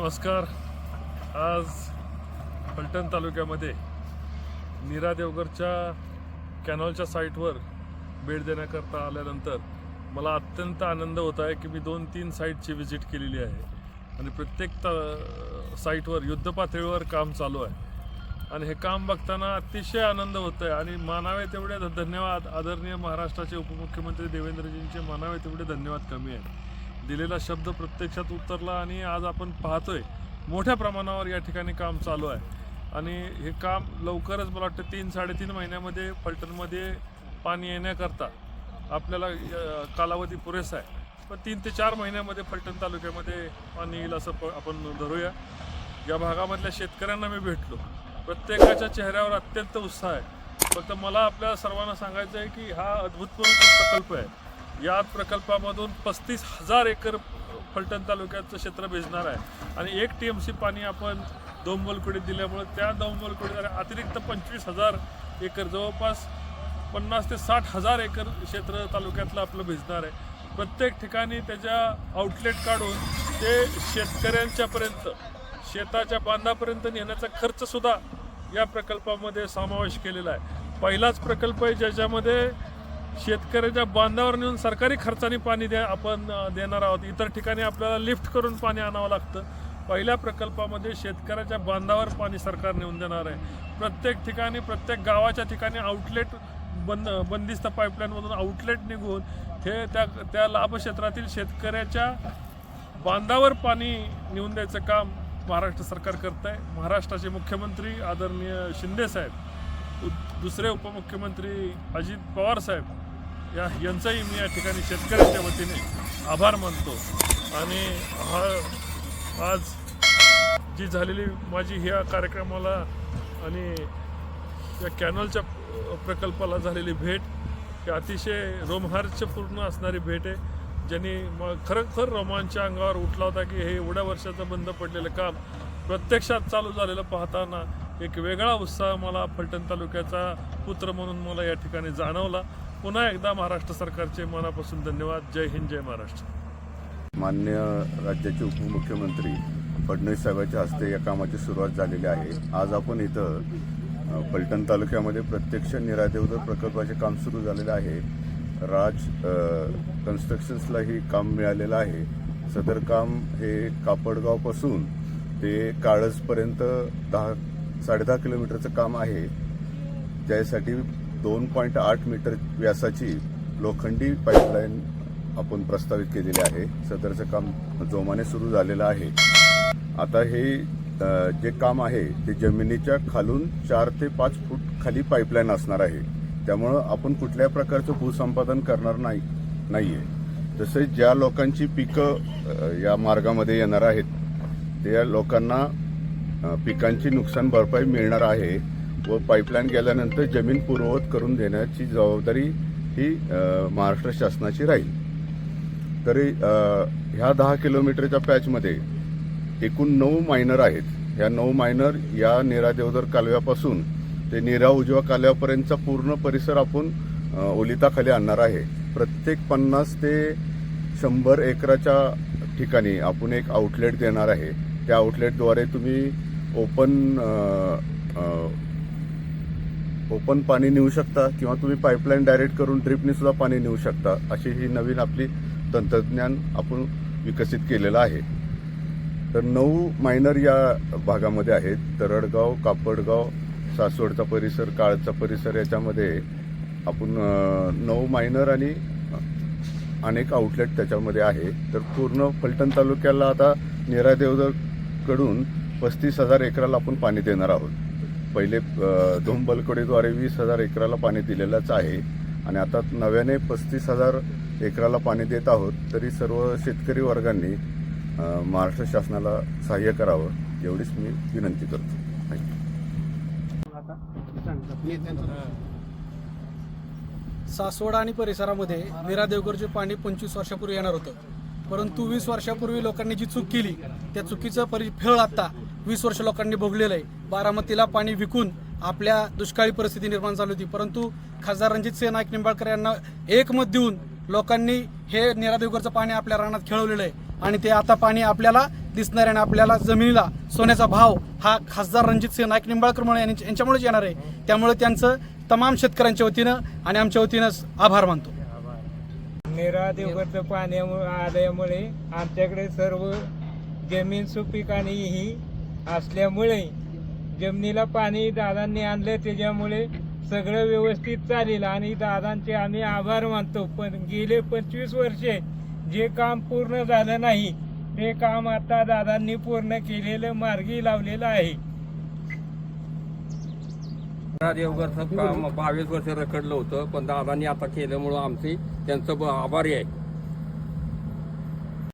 नमस्कार. आज फलटण तालुक्यामध्ये नीरा देवगरच्या कॅनॉलच्या साईटवर भेट देण्याकरता आल्यानंतर मला अत्यंत आनंद होत आहे की मी दोन तीन साईटची व्हिजिट केलेली आहे. आणि प्रत्येक ता साईटवर युद्धपातळीवर काम चालू आहे. आणि हे काम बघताना अतिशय आनंद होत आहे. आणि मानावे तेवढे धन्यवाद. आदरणीय महाराष्ट्राचे उपमुख्यमंत्री देवेंद्रजींचे मानावे तेवढे धन्यवाद कमी आहेत दिलेला शब्द प्रत्यक्षात उतरला आणि आज आपण पाहतोय मोठ्या प्रमाणावर या ठिकाणी काम चालू आहे. आणि हे काम लवकरच मला वाटतं तीन साडेतीन महिन्यामध्ये फलटणमध्ये पाणी येण्याकरता आपल्याला कालावधी पुरेसा आहे. पण तीन ते चार महिन्यामध्ये फलटण तालुक्यामध्ये पाणी येईल असं प- आपण धरूया. या भागामधल्या शेतकऱ्यांना मी भेटलो. प्रत्येकाच्या चेहऱ्यावर अत्यंत उत्साह आहे. फक्त मला आपल्या सर्वांना सांगायचं आहे की हा अद्भुतपूर्ण प्रकल्प आहे. या प्रकल्पामधून पस्तीस हजार एकर फलटण तालुक्याचं क्षेत्र भिजणार आहे. आणि एक टी एम सी पाणी आपण दोंबलकुडीत दिल्यामुळे त्या दोंबलकुडीत अतिरिक्त पंचवीस हजार एकर जवळपास पन्नास ते साठ हजार एकर क्षेत्र तालुक्यातलं आपलं भिजणार आहे. प्रत्येक ठिकाणी त्याच्या आउटलेट काढून ते शेतकऱ्यांच्यापर्यंत शेताच्या बांधापर्यंत नेण्याचा खर्चसुद्धा या प्रकल्पामध्ये समावेश केलेला आहे. पहिलाच प्रकल्प आहे ज्याच्यामध्ये शेतकऱ्याच्या बांधावर नेऊन सरकारी खर्चाने पाणी द्या आपण देणार आहोत. इतर ठिकाणी आपल्याला लिफ्ट करून पाणी आणावं लागतं. पहिल्या प्रकल्पामध्ये शेतकऱ्याच्या बांधावर पाणी सरकार नेऊन देणार आहे. प्रत्येक ठिकाणी प्रत्येक गावाच्या ठिकाणी आउटलेट बंद बंदिस्त पाईपलाईनमधून आउटलेट निघून हे त्या त्या लाभक्षेत्रातील शेतकऱ्याच्या बांधावर पाणी नेऊन द्यायचं काम महाराष्ट्र सरकार करत आहे. महाराष्ट्राचे मुख्यमंत्री आदरणीय शिंदे साहेब दुसरे उपमुख्यमंत्री अजित पवार साहेब या यांचाही मी या ठिकाणी शेतकऱ्यांच्या वतीने आभार मानतो. आणि हा आज जी झालेली माझी ह्या कार्यक्रमाला आणि या कॅनलच्या प्रकल्पाला झालेली भेट ही अतिशय रोमहर्षपूर्ण असणारी भेट आहे. ज्यांनी मग खरोखर रोमांच्या अंगावर उठला होता की हे एवढ्या वर्षाचं बंद पडलेलं काम प्रत्यक्षात चालू झालेलं पाहताना एक वेगळा उत्साह मला फलटण तालुक्याचा पुत्र म्हणून मला या ठिकाणी जाणवला. पुन्हा एकदा महाराष्ट्र सरकारचे मनापासून धन्यवाद. जय हिंद जय महाराष्ट्र. मान्य राज्याचे उपमुख्यमंत्री फडणवीस साहेबांच्या हस्ते या कामाची सुरुवात झालेली आहे. आज आपण इथं पलटण तालुक्यामध्ये प्रत्यक्ष निरादेवदर प्रकल्पाचे काम सुरू झालेलं आहे. राज कन्स्ट्रक्शन्सलाही कन्स्ट्रक्शन्सला ही काम मिळालेलं आहे. सदर काम हे कापडगावपासून ते काळजपर्यंत दहा साडेदहा किलोमीटरचं काम आहे. ज्यासाठी दोन पॉईंट आठ मीटर व्यासाची लोखंडी पाईपलाईन आपण प्रस्तावित केलेली आहे. सदरचं काम जोमाने सुरू झालेलं आहे. आता हे जे काम आहे ते जमिनीच्या खालून चार ते पाच फूट खाली पाईपलाईन असणार आहे. त्यामुळं आपण कुठल्याही प्रकारचं भूसंपादन करणार नाही नाही आहे तसेच ज्या लोकांची पिकं या मार्गामध्ये येणार आहेत त्या लोकांना पिकांची नुकसान भरपाई मिळणार आहे. व पाईपलाईन गेल्यानंतर जमीन पूर्ववत करून देण्याची जबाबदारी ही महाराष्ट्र शासनाची राहील. तरी ह्या दहा किलोमीटरच्या पॅचमध्ये एकूण नऊ मायनर आहेत. ह्या नऊ मायनर या निरा देवदर कालव्यापासून ते निरा उजवा कालव्यापर्यंतचा पूर्ण परिसर आपण ओलिताखाली आणणार आहे. प्रत्येक पन्नास ते शंभर एकराच्या ठिकाणी आपण एक आउटलेट देणार आहे. त्या आउटलेटद्वारे तुम्ही ओपन ओपन पाणी नेऊ शकता किंवा तुम्ही पाईपलाईन डायरेक्ट करून ड्रिपने सुद्धा पाणी नेऊ शकता अशी ही नवीन आपली तंत्रज्ञान आपण विकसित केलेलं आहे. तर नऊ मायनर या भागामध्ये आहेत. तरडगाव कापडगाव सासवडचा परिसर काळचा परिसर याच्यामध्ये आपण नऊ मायनर आणि अनेक आउटलेट त्याच्यामध्ये आहे. तर पूर्ण फलटण तालुक्याला आता कडून पस्तीस हजार एकराला आपण पाणी देणार आहोत. पहिले दोन धुंबलकडीद्वारे वीस हजार एकराला पाणी दिलेलंच आहे. आणि आता नव्याने पस्तीस हजार एकराला पाणी देत आहोत तरी सर्व शेतकरी वर्गांनी महाराष्ट्र शासनाला सहाय्य करावं एवढीच मी विनंती करतो. थँक्यू सासवड आणि परिसरामध्ये मीरा देवगरचे पाणी पंचवीस वर्षापूर्वी येणार होतं. परंतु वीस वर्षापूर्वी लोकांनी जी चूक केली त्या चुकीचं परिफळ आता वीस वर्ष लोकांनी भोगलेलं आहे. बारामतीला पाणी विकून आपल्या दुष्काळी परिस्थिती निर्माण झाली होती. परंतु खासदार रणजित सिंह नाईक निंबाळकर यांना एकमत देऊन लोकांनी हे निरादेवगरचं पाणी आपल्या रानात खेळवलेलं आहे. आणि ते आता पाणी आपल्याला दिसणाऱ्या आणि आपल्याला जमिनीला सोन्याचा भाव हा खासदार रणजित सिंह नाईक निंबाळकर म्हणून यांच्या- यांच्यामुळेच येणार आहे. त्यामुळे त्यांचं तमाम शेतकऱ्यांच्या वतीनं आणि आमच्या वतीनं आभार मानतो. निरा देवगडचं पाण्यामुळे आल्यामुळे आमच्याकडे सर्व जमीन सुपीक आणि ही असल्यामुळे जमिनीला पाणी दादांनी आणलं त्याच्यामुळे सगळं व्यवस्थित चालेल. आणि दादांचे आम्ही आभार मानतो. पण गेले पंचवीस वर्षे जे काम पूर्ण झालं नाही ते काम आता दादांनी पूर्ण केलेलं मार्गी लावलेलं आहे. देवघरचं काम बावीस वर्ष रखडलं होतं पण दादांनी आता केल्यामुळं आमची त्यांचं आभारी आहे.